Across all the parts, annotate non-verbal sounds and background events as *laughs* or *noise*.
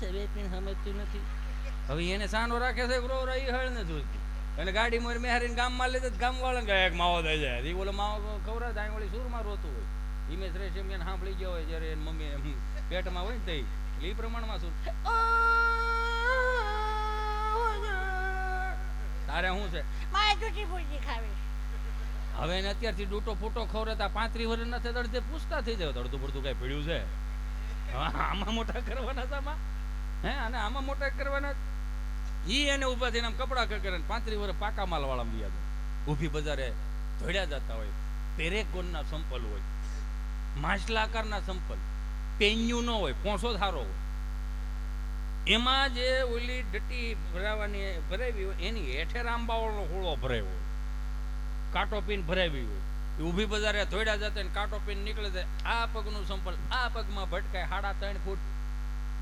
છે બે પીણ સમજતું નથી. હવે એને સાનો રાખે છે ગ્રો રહી હળ ને જોઈતી. એટલે ગાડી મોર મેહારીને ગામમાં લીધે ગામ વાળા ગયા એક માવો દઈ જાય. એ બોલો માવો તો અહીં વળી સુરમાં રોતું હોય. હિમેશ રેશ એમ એને સાંભળી ગયો હોય જ્યારે એની મમ્મી એમ પેટમાં હોય ને તે એ પ્રમાણમાં સુર તારે શું છે? મારે તૂટી ફૂટી ખાવી. હવે એને અત્યારથી ડૂટો ફૂટો ખવડાવતા પાંત્રી વર્ષ નથી અડધે પૂછતા થઈ જાય. અડધું પડતું કઈ પીડ્યું છે. આમાં મોટા કરવાના છે આમાં. હે, અને આમાં મોટા કરવાના ઈ એને ઊભા થઈને આમ કપડા કરે પાંત્રીસ વર્ષ પાકા માલ વાળા લઈ આવે ઊભી બજારે ધોડ્યા જતા હોય પેરેકોનના સંપલ હોય માછલા આકારના સંપલ, પેન્યુ ન હોય, પોસો ધારો હોય. એમાં જે ઓલી ડટી ભરાવાની ભરાવી હોય, એની હેઠે રામબાવાળનો હોળો ભરાયો હોય. કાંટો પીન ભરાવી હોય. એ ઊભી બજારે ધોડ્યા જતા ને કાંટો પીન નીકળે છે આ પગનું સંપલ, આ પગમાં ભટકાય સાડા ત્રણ ફૂટ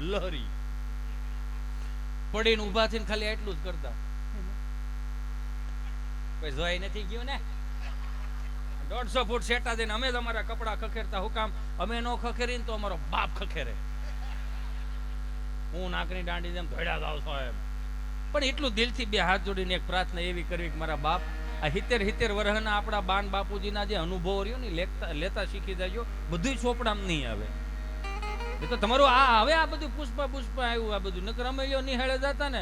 લહરી. પડીને ઊભા થઈને ખાલી એટલું જ કરતા. કોઈ જોઈ નથી ગયું ને? દોઢસો ફૂટ સેટા દઈને અમે જ અમારા કપડા ખખેરતા. હું કામ, અમે નો ખખેરીને તો અમારો બાપ ખખેરે. હું નાકની દાંડી જેમ ધોડા ગાવ છો એમ. પણ એટલું દિલથી બે હાથ જોડીને એક પ્રાર્થના એવી કરવી કે મારા બાપ, આ હિતેર હિતેર વર્ષના આપણા બાન બાપુજીના જે અનુભવ રહ્યો ને લેતા લેતા શીખી જાજો. બધું ચોપડામાં નહીં આવે. એ તો તમારું આ હવે આ બધું પુષ્પા પુષ્પા આવ્યું, આ બધું. નકર અમે લ્યો નિહાળે જતા ને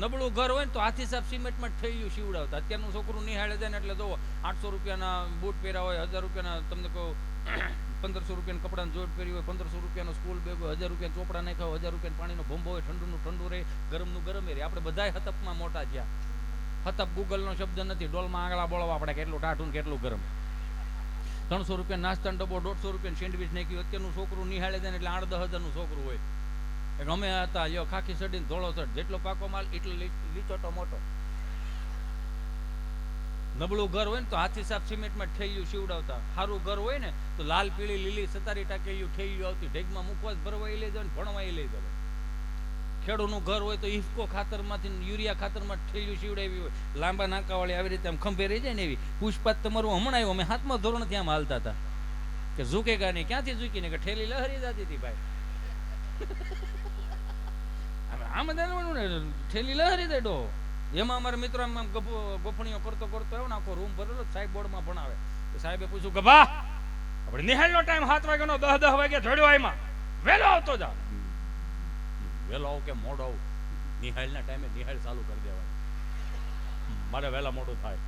નબળું ઘર હોય ને તો હાથી સાહેબ સિમેન્ટમાં ગયું, શીવડાવતા. અત્યારનું છોકરું નિહાળે જાય ને એટલે જો આઠસો રૂપિયાના બૂટ પહેર્યા હોય, હજાર રૂપિયાના, તમને કહું, *coughs* પંદરસો રૂપિયાના કપડાનું જોડ પહેર્યું હોય, પંદરસો રૂપિયાનો સ્કૂલ બેગ હોય, હજાર રૂપિયા ચોપડા નાખ્યા હોય, હજાર રૂપિયા પાણીનો ભંભો હોય, ઠંડુનું ઠંડુ રહે, ગરમનું ગરમ રહે. આપણે બધાય હતપમાં મોટા થયા. હતપ ગૂગલનો શબ્દ નથી, ડોલમાં આંગળા બોળવા આપણે કેટલું ટાઢું કેટલું ગરમ. ત્રણસો રૂપિયા નાસ્તાનો ડબ્બો, દોઢસો રૂપિયા સેન્ડવિચ નાખ્યું અત્યારનું છોકરું નિહાળે જાય એટલે આઠ દસ હજારનું છોકરું હોય. એટલે અમે હતા યો ખાખી સડીને ધોળો સડ જેટલો પાકો માલ, એટલો લીચોટો મોટો. નબળું ઘર હોય ને તો હાથી સાફ સિમેન્ટમાં ઠેલ્યું શીવડાવતા સારું ઘર હોય ને તો લાલ, પીળી, લીલી, સતારી ટાકેલું ઠેલ્યું આવતી. ઢેગમાં મૂકવા જ ભરવા લઈ જાવ ને ભણવા લઈ જાવ ખેડૂતનું ઘર હોય તો ઇફકો ખાતરમાંથી યુરિયા ખાતરમાં ઠેલ્યું શીવડાવી હોય. લાંબા નાકાવાળી આવી રીતે આમ ખંભે રહી જાય ને એવી. પુષ્પાત તમારું હમણાં અમે હાથમાં ધોરણ ત્યાં હાલતા હતા. કે ઝૂકેગા નહીં. ક્યાંથી ઝૂકીને? કે ઠેલી લહરી જતી હતી ભાઈ. આમ ને ઠેલી લહરી દેડો એમાં અમારા મિત્રો આમ ગોફણીઓ કરતો કરતો આવ્યો ને આખો રૂમ ભરેલો સાહેબ બોર્ડમાં ભણાવે. સાહેબે પૂછ્યું કે બા આપણે નિહાળનો ટાઈમ સાત વાગ્યાનો દસ દસ વાગે ધોડ્યો એમાં વહેલો આવતો જા વહેલો આવું કે મોડો આવું. નિહાળના ટાઈમે નિહાળ ચાલુ કરી દેવાય મારે વહેલા મોડું થાય.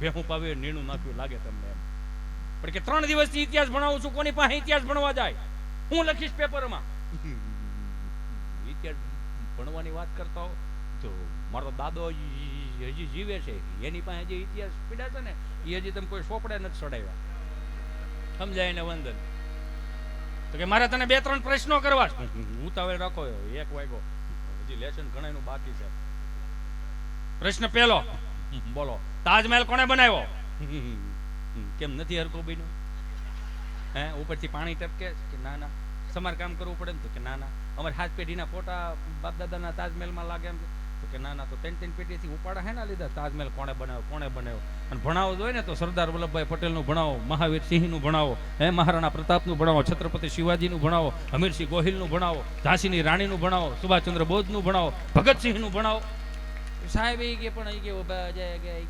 ભેહું પાવે નીણું નાખ્યું, લાગે તમને એમ. પણ કે ત્રણ દિવસથી ઇતિહાસ ભણાવું છું, કોની પાસે ઇતિહાસ ભણવા જાય? હું લખીશ પેપરમાં. ઇતિહાસ ભણવાની વાત કરતા હો તો મારો દાદો હજી જીવે છે. એની પાસે જે ઇતિહાસ પીડા છે ને એ હજી તમે કોઈ સોપડે નથી ચડાવ્યા સમજાય ને વંદન? તો કે મારે તને બે, ત્રણ પ્રશ્નો કરવા ઉતાવળ રાખો, એક વાગ્યો. હજી લેસન ઘણાનું બાકી છે. પ્રશ્ન પહેલો. બોલો. તાજમહેલ કોણે બનાવ્યો? કેમ નથી હરકો બન્યો? હે, ઉપરથી પાણી ટપકે કે ના ના સમારકામ કરવું પડે ને તો કે ના ના અમારે હાથ પેઢીના ફોટા બાપ દાદાના તાજમહેલમાં લાગે એમ. તો કે ના ના, તો ત્રણ ત્રણ પેટીથી ઉપાડા હે ના લીધા? તાજમહેલ કોણે બનાવ્યો? કોણે બનાવ્યો અને ભણાવો જોઈએ ને તો સરદાર વલ્લભભાઈ પટેલનું ભણાવો, મહાવીર ભણાવો, હે મહારાણા પ્રતાપનું ભણાવો, છત્રપતિ શિવાજીનું ભણાવો હમીરસિંહ ગોહિલનું ભણાવો, ઝાંસીની રાણીનું ભણાવો, સુભાષચંદ્ર બોઝનું ભણાવો ભગતસિંહનું ભણાવો. સાહેબ એ કે પણ એ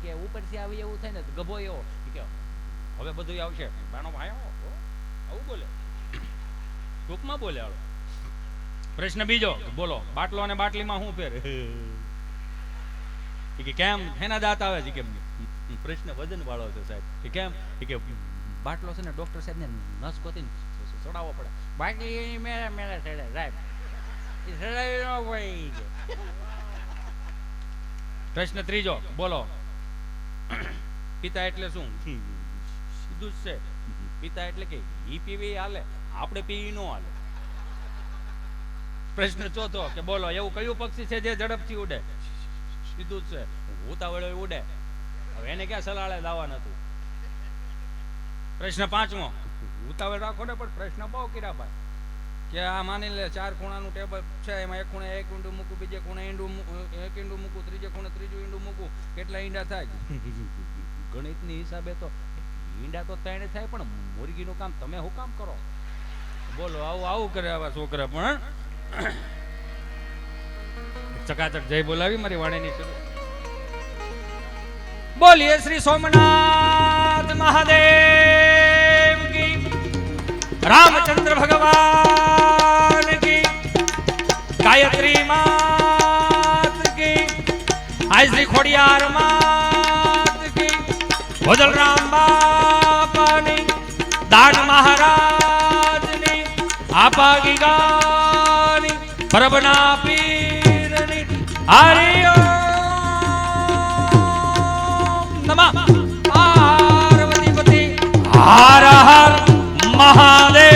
કે ઉપરથી આવી એવું થાય ને ગભો એવો. કે, હવે બધું આવશે. બાણો ભાઈ આવું બોલે. ટૂંકમાં બોલે પ્રશ્ન બીજો, બોલો, બાટલો અને બાટલીમાં શું ફેર? કે કેમ? હેના દાંત આવે છે કેમ? પ્રશ્ન વજન વાળો છે સાહેબ. કે કેમ? કે બાટલો છે ને ડોક્ટર સાહેબ ને નસ ગોતીને ચડાવવો પડે. બાટલી મેળે મેળે ચડે, સાહેબ. પ્રશ્ન ત્રીજો, બોલો. પિતા એટલે શું? સીધું છે. પિતા એટલે કે ઈ પીવી હાલે, આપણે પીવી નો હાલે. પ્રશ્ન ચોથો, કે બોલો, એવું કયું પક્ષી છે જે ઝડપથી ઉડે? સીધું જ છે. ઉતાવળે ઉડે. હવે એને ક્યાં સલાળે દાવા નતું પ્રશ્ન પાંચમો. ઉતાવળ રાખો ને પણ પ્રશ્ન બહુ કર્યા ભાઈ. કે આ માની લે ચાર ખૂણાનું ટેબલ છે એમાં એક ખૂણે એક ઈંડું મૂકું બીજે ખૂણે ઈંડું એક ઈંડું મૂકું ત્રીજે ખૂણે ત્રીજું ઈંડું મૂકું કેટલા ઈંડા થાય? *laughs* ગણિતની હિસાબે તો ઈંડા તો ત્રણે થાય પણ મુરગીનું કામ તમે શું કામ કરો? બોલો આવું આવું કરે આવા છોકરા પણ ચકાચક જય બોલાવી મારી વાણીની શરૂ. બોલીએ શ્રી સોમનાથ મહાદેવ કી. રામચંદ્ર ભગવાન કી. ગાયત્રી માત કી. આજ શ્રી ખોડિયાર માત કી. ભોજલરામ બાપાની. દાન મહારાજની. આપાગી ગાની પરબના પીરની મહાદેવ